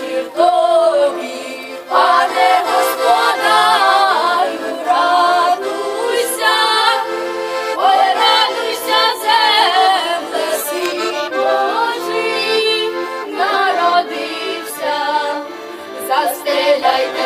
вечір тобі, пане радуйся, ой, радуйся, земле, народився, застеляйте.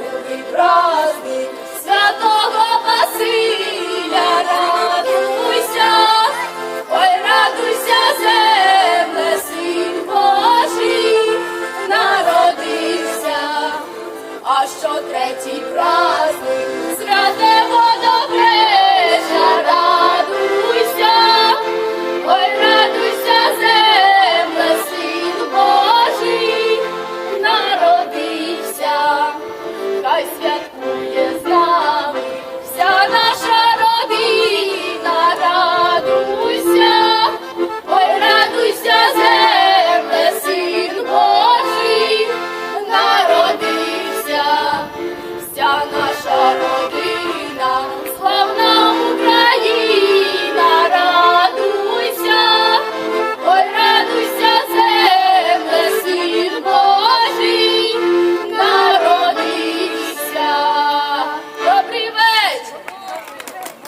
що третій праздник.